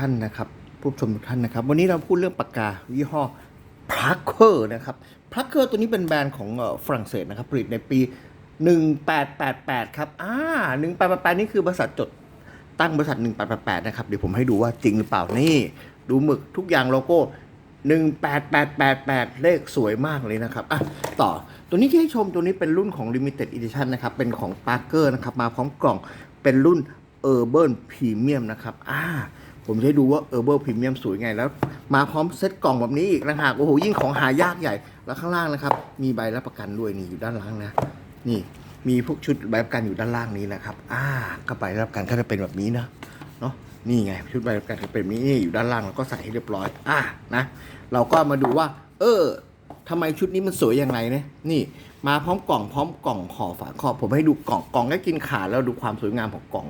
ท่านนะครับผู้ชมทุกท่านนะครับ วันนี้เราพูดเรื่องปากกายี่ห้อพลักเคอร์นะครับพลักเคอร์ตัวนี้เป็นแบรนด์ของฝรั่งเศสนะครับ ผลิตในปี 1888 ครับอ่า1888 นี่คือบริษัทจดตั้งบริษัท 1888 นะครับ เดี๋ยวผมให้ดูว่าจริงหรือเปล่านี่ ดูหมึกทุกอย่างโลโก้ 18888เลขสวยมากเลยนะครับอะต่อตัวนี้ที่ให้ชมตัวนี้เป็นรุ่นของ Limited Edition นะครับ เป็นของ Parker นะครับมาพร้อมกล่องเป็นรุ่น Urban Premium นะครับอ่า ผมจะให้ดูว่า Urban Premium สวยไงแล้ว มาพร้อมเซ็ตกล่องแบบนี้อีกนะฮะโอ้โหยิ่งของหายากใหญ่ แล้วข้างล่างนะครับ มีใบรับประกันด้วยนี่อยู่ด้านล่างนะ นี่มีพวกชุดใบรับประกันอยู่ด้านล่างนี้นะครับ อ่าก็ใบรับประกันก็จะเป็นแบบนี้นะเนาะนี่ไงชุดใบรับประกันก็เป็นนี้นี่อยู่ด้านล่างแล้วก็ใส่ให้เรียบร้อย อ่านะ เราก็มาดูว่า เออทำไมชุดนี้มันสวยอย่างไรเนี่ยนี่ มาพร้อมกล่องพร้อมกล่องห่อฝาครอบผมให้ดูกล่องกล่องก็กินขาดแล้วดูความสวยงามของกล่อง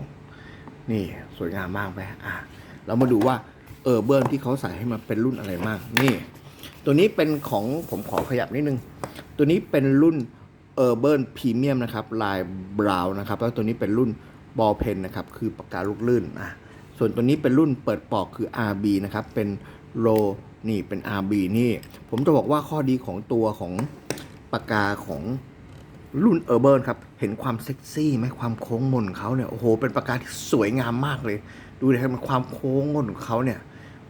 นี่สวยงามมากไปอะ เรามาดูว่าเออเบิ้ลที่เขาใส่ให้มันเป็นรุ่นอะไรมาก นี่ ตัวนี้เป็นของผมขอขยับนิดนึง ตัวนี้เป็นรุ่นเออเบิร์นพรีเมียมนะครับ ลายบราวน์นะครับ แล้วตัวนี้เป็นรุ่นบอลเพนนะครับ คือปากกาลูกลื่นอะส่วนตัวนี้เป็นรุ่นเปิดปอกคือ RB นะครับ เป็นโลนี่เป็น RB นี่ ผมจะบอกว่าข้อดีของตัวของปากกาของรุ่นเออร์เบิร์นครับ เห็นความเซ็กซี่ไหมความโค้งมนเขาเนี่ย โอ้โห เป็นปากกาที่สวยงามมากเลย ดูเลยครับมันความโค้งมนของเขาเนี่ย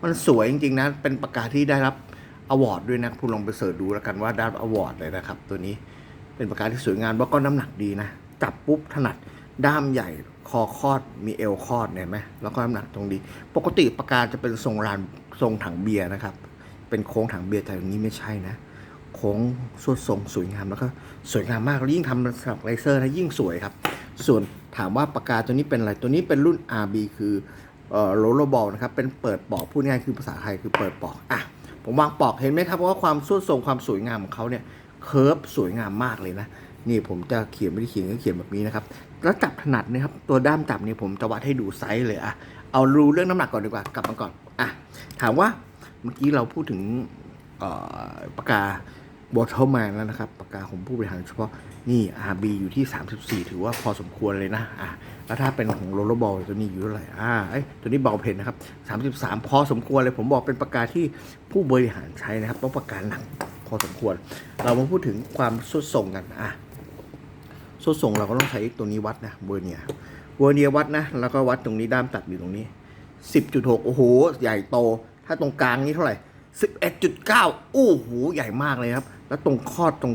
มันสวยจริงๆนะ เป็นปากกาที่ได้รับอวอร์ดด้วยนะ คุณลองไปเสิร์ชดูแล้วกันว่าได้รับอวอร์ดเลยนะครับ ตัวนี้เป็นปากกาที่สวยงามแล้วก็น้ำหนักดีนะ จับปุ๊บถนัดด้ามใหญ่คอคอดมีเอวคอดเนี่ยไหมแล้วก็น้ำหนักตรงดี ปกติปากกาจะเป็นทรงรานทรงถังเบียร์นะครับ เป็นโค้งถังเบียร์แต่อันนี้ไม่ใช่นะ โค้งสวดทรงสวยงามแล้วก็สวยงามมากแล้วยิ่งทำสำหรับเลเซอร์นะยิ่งสวยครับ ส่วนถามว่าปากกาตัวนี้เป็นอะไร ตัวนี้เป็นรุ่น RB คือเอ่อโรลบอลนะครับ เป็นเปิดปอก พูดง่ายคือภาษาไทยคือเปิดปอก อะ ผมวางปอก เห็นไหมครับว่าความสวดทรงความสวยงามของเขาเนี่ยเคิร์ฟสวยงามมากเลยนะ นี่ผมจะเขียนไม่ได้เขียนก็เขียนแบบนี้นะครับ แล้วจับถนัดนะครับ ตัวด้ามจับเนี่ยผมจะวัดให้ดูไซส์เลยอะเอารู้เรื่องน้ำหนักก่อนดีกว่า กลับมาก่อน อะ ถามว่าเมื่อกี้เราพูดถึงปากกา บอทเทิลแมนแล้วนะครับปากกาของผู้บริหารเฉพาะนี่ RB อยู่ที่ 34 ถือว่าพอสมควรเลยนะอะแล้วถ้าเป็นของโรลล์บอลตัวนี้อยู่เท่าไหร่อ่าเอ้ตัวนี้เบาเพนนะครับ33 พอสมควรเลยผมบอกเป็นปากกาที่ผู้บริหารใช้นะครับต้องปากกาหนักพอสมควร เรามาพูดถึงความสุดส่งกันอะสุดส่งเราก็ต้องใช้ตัวนี้วัดนะเวอร์เนียเวอร์เนียวัดนะแล้วก็วัดตรงนี้ด้ามตัดอยู่ตรงนี้ 10.6 โอ้โห ใหญ่โต ถ้าตรงกลางนี่เท่าไหร่ 11.9โอ้โหใหญ่มากเลยครับ แล้วตรงคอดตรง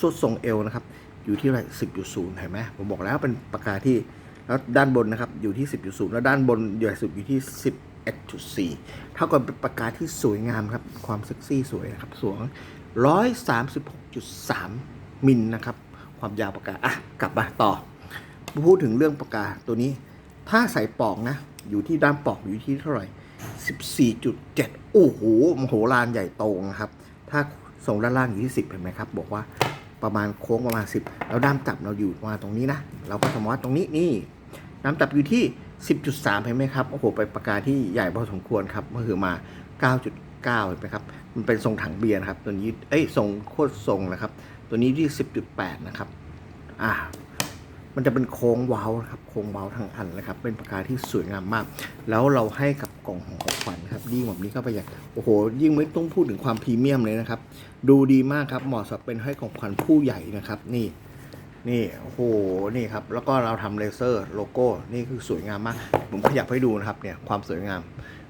สุดทรงเอวนะครับ อยู่ที่เท่าไร10.0เห็นไหมผมบอกแล้วเป็นปากกาที่แล้วด้านบนนะครับอยู่ที่ 10.0 แล้วด้านบนใหญ่สุดอยู่ที่ 11.4 เท่ากับเป็นปากกาที่สวยงามครับ ความเซ็กซี่สวยนะครับ สวง 136.3 มิลนะครับ ความยาวปากกา อะ กลับมาต่อ พูดถึงเรื่องปากกาตัวนี้ ถ้าใส่ปอกนะ อยู่ที่ด้านปอกอยู่ที่เท่าไหร่ 14.7 โอ้โหมโหฬารใหญ่โตนะครับ ถ้าส่งด้านล่างอยู่ที่ 10 เห็นไหมครับ บอกว่าประมาณโค้งประมาณ 10 แล้วด้ามจับเราอยู่ประมาณตรงนี้นะ เราก็จะมาวัดตรงนี้นี่น้ำจับอยู่ที่ 10.3 เห็นไหมครับ โอ้โหเป็นปากกาที่ใหญ่พอสมควรครับก็คือมา 9.9 เห็นไหมครับ มันเป็นทรงถังเบียร์นะครับ ตัวนี้ เอ้ย ทรงโคตรทรงนะครับ ตัวนี้ที่ 10.8 นะครับ อ่า มันจะเป็นโค้งเว้านะครับโค้งเว้าทั้งอันนะครับ เป็นปากกาที่สวยงามมาก แล้วเราให้กับกล่องของขวัญครับยิ่งแบบนี้ก็ประหยัดโอ้โห ยิ่งไม่ต้องพูดถึงความพรีเมียมเลยนะครับ ดูดีมากครับเหมาะสำหรับเป็นให้ของขวัญผู้ใหญ่นะครับ นี่นี่โอ้โหนี่ครับแล้วก็เราทำเลเซอร์โลโก้นี่คือสวยงามมาก ผมขยับให้ดูนะครับเนี่ยความสวยงาม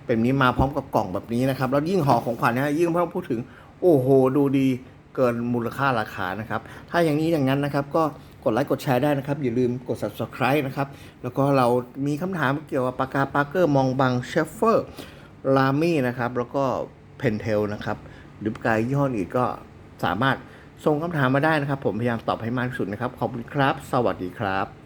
เป็นนี้มาพร้อมกับกล่องแบบนี้นะครับแล้วยิ่งห่อของขวัญนะยิ่งไม่ต้องพูดถึง โอ้โห ดูดีเกินมูลค่าราคานะครับ ถ้าอย่างนี้อย่างนั้นนะครับก็ กดไลค์กดแชร์ได้นะครับ อย่าลืมกด subscribe นะครับ แล้วก็เรามีคำถามเกี่ยวกับปากกาปาร์เกอร์มองบังเชฟเฟอร์ลามี่นะครับ แล้วก็เพนเทลนะครับ หรือปากกายี่ห้ออื่นก็สามารถส่งคำถามมาได้นะครับ ผมพยายามตอบให้มากที่สุดนะครับ ขอบคุณครับ สวัสดีครับ